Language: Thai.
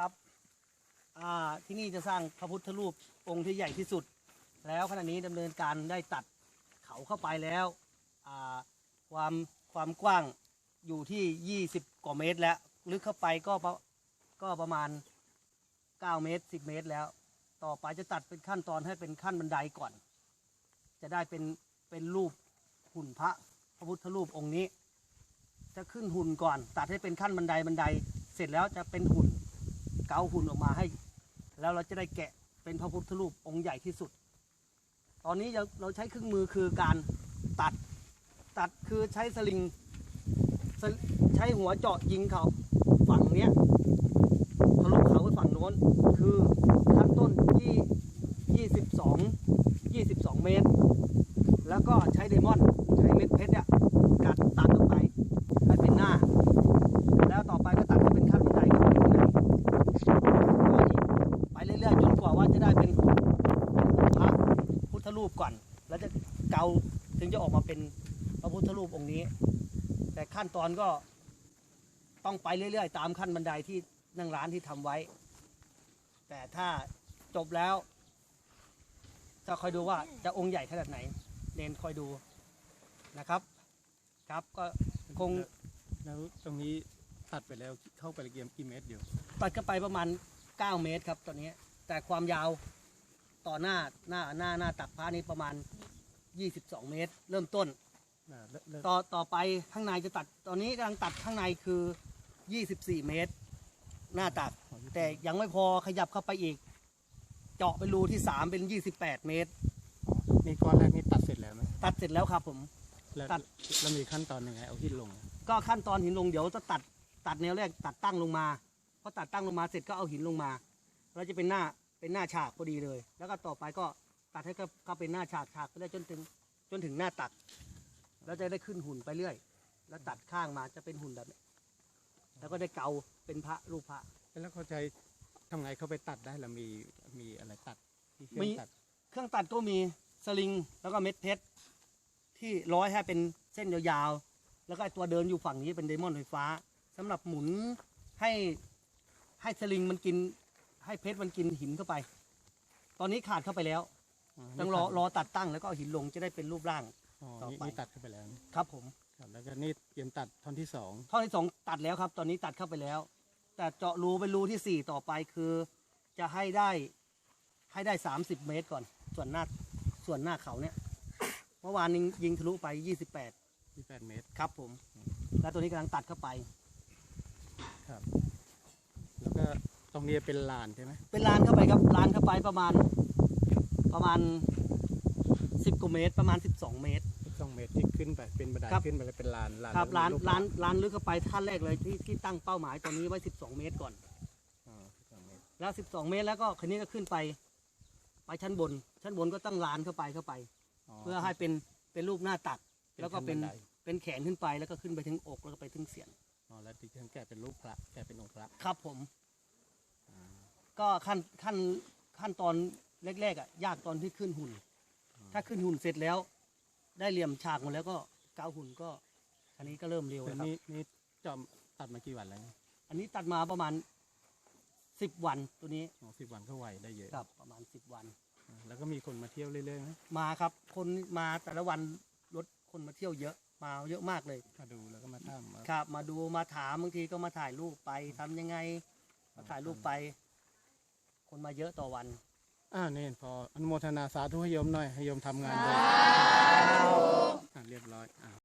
ครับที่นี่จะสร้างพระพุทธรูปองค์ที่ใหญ่ที่สุด แล้วขณะนี้ดำเนินการได้ตัดเขาเข้าไปแล้วความความกว้างอยู่ที่ 20 กว่าเมตร แล้วลึกเข้าไปก็ประก็ประมาณ 9 เมตร 10 เมตรแล้ว ต่อไปจะตัดเป็นขั้นตอนให้เป็นขั้นบันไดก่อน จะได้เป็นเป็นรูปหุ่นพระพระพุทธรูปองค์นี้ จะขึ้นหุ่นก่อน ตัดให้เป็นขั้นบันไดบันได เสร็จแล้วจะเป็นหุ่น เกาหุ่นออกมาให้ แล้วเราจะได้แกะเป็นพระพุทธรูปองค์ใหญ่ที่สุด ตอนนี้เราใช้เครื่องมือคือการตัด ตัดคือใช้สลิงสใช้หัวเจาะยิงเขาฝั่งเนี้ยทะลุเขาไปฝั่งโน้น คือขั้นต้นที่ยี่สิบสองยี่สิบสองเมตร แล้วก็ใช้ไดมอนด์ใช้เม็ดเพชรเนี่ยกัดตัดออกไปให้เป็นหน้า แล้วต่อไปก็ตัดให้เป็นขั้นบันไดขึ้นไปข้างในก็อีกไปเรื่อยๆจนกว่าว่าจะ ได้เป็นหุ่นเป็นหุ่นพระพุทธรูปก่อน แล้วจะเกาถึงจะออกมาเป็นพระพุทธรูปองค์นี้ แต่ขั้นตอนก็ต้องไปเรื่อยๆ ตามขั้นบันไดที่นั่งร้านที่ทำไว้ แต่ถ้าจบแล้ว จะคอยดูว่าจะองค์ใหญ่ขนาดไหนเนนคอยดูนะครับ ครับก็คงแล้วตรงนี้ตัดไปแล้วเข้าไปละเกียมกี่เมตรเดียว ตัดกันไปประมาณ 9 เมตรครับตอนนี้ แต่ความยาวต่อหน้าหน้าหน้าหน้าตักพระนี้ประมาณ 22 เมตร เริ่มต้นอ่าแล้วแล้วต่อต่อไปข้างในจะตัดตอนนี้กำลังตัดข้างในคือ 24 เมตร หน้าตัก แต่ยังไม่พอขยับเข้าไปอีก เจาะเป็นรูที่ 3 เป็น 28 เมตร นี่ก้อนแรกนี่ตัดเสร็จแล้วไหมตัดเสร็จแล้วครับผมแล้วตัดแล้วมีขั้นตอนยังไงเอาหินลง ก็ขั้นตอนหินลงเดี๋ยวจะตัดตัดแนวแรกตัดตั้งลงมาพอตัดตั้งลงมาเสร็จก็เอาหินลงมา แล้วจะเป็นหน้า เป็นหน้าฉากพอดีเลย แล้วก็ต่อไปก็ตัดให้ก็ก็เป็นหน้าฉากฉากไปเรื่อยจนถึงจนถึงหน้าตัด แล้วจะได้ขึ้นหุ่นไปเรื่อย แล้วตัดข้างมาจะเป็นหุ่นแบบนี้แล้วก็ได้เกาเป็นพระรูปพระแล้วเขาใช้ทำไงเขาไปตัดได้แล้วมีมีอะไรตัดที่เครื่มีองตัดเครื่องตัดก็มีสลิงแล้วก็เม็ดเพชรที่ร้อยให้เป็นเส้นยาวๆ แล้วก็ไอ้ตัวเดินอยู่ฝั่งนี้เป็นไดมอนด์ไฟฟ้าสำหรับหมุนให้ให้สลิงมันกิน ให้เพชรมันกินหินเข้าไป ตอนนี้ขาดเข้าไปแล้ว ต้องรอรอตัดตั้งแล้วก็เอาหินลงจะได้เป็นรูปร่างอ๋อต่อนี่ไปนี่ตัดเข้าไปแล้วครับผม ครับแล้วก็นี่เตรียมตัดท่อนที่สองท่อที่สองตัดแล้วครับ ตอนนี้ตัดเข้าไปแล้ว แต่เจาะรูเป็นรูที่สี่ต่อไปคือ จะให้ได้ให้ได้สามสิบเมตรก่อน ส่วนหน้าส่วนหน้าเขาเนี่ย เมื่อวานยิงยิงทะลุไปยี่สิบแปดที่แปดเมตร ครับผม แล้วตัวนี้กำลังตัดเข้าไป ครับแล้วก็ต รงนี้เป็นลานใช่ไหมเป็นลานเข้าไปครับลานเข้าไปประมาณประมาณสิบกว่าเมตร ประมาณสิบสองเมตร สองเมตรที่ขึ้นไปเป็นบันไดครับ ขึ้นไปเลยเป็นลานลานครับแล้วลานมีปลานลานลึกเข้าไปขั้นแรกเลยที่ที่ตั้งเป้าหมายตอนนี้ไว้สิบสองเมตรก่อนอ๋อ12เมตรแล้วสิบสองเมตรแล้วก็คันนี้ก็ขึ้นไป ไปชั้นบน ชั้นบนก็ตั้งลานเข้าไปเข้าไป เพื่อให้เป็นเป็นรูปหน้าตัก แล้วก็เป็นขั้บัไดเป็นแขนขึ้นไปแล้วก็ขึ้นไปถึงอกแล้วก็ไปถึงเสียน อ๋อแล้วที่แกะเป็นรูปพระแกะเป็นองค์พระ ครับผมอ่า ก็ขั้นขั้นขั้นตอนแรกๆอะยากตอนที่ขึ้นหุ่น ถ้าขึ้นหุ่นเสร็จแล้ว ได้เหลี่ยมฉากหมดแล้วก็เกาหุ่นก็อันนี้ก็เริ่มเร็วแต่แล้วครับ นี่นี่จอมตัดมากี่วันแล้วอันนี้ตัดมาประมาณสิบวันตัวนี้อ๋อสิบวันก็ไหวได้เยอะครับประมาณสิบวันอ่าแล้วก็มีคนมาเที่ยวเรื่อยๆไหมมาครับคนมาแต่ละวันรถคนมาเที่ยวเยอะมาเยอะมากเลย มาดูแล้วก็มาถามว่าครับ มาดูมาถามบางทีก็มาถ่ายรูปไปทำยังไง มาถ่ายรูปไป คนมาเยอะต่อวัน อ่านี่พออนุโมทนาสาธุให้โยมหน่อยให้โยมทำงานด้วยอ่าเรียบร้อยอ่า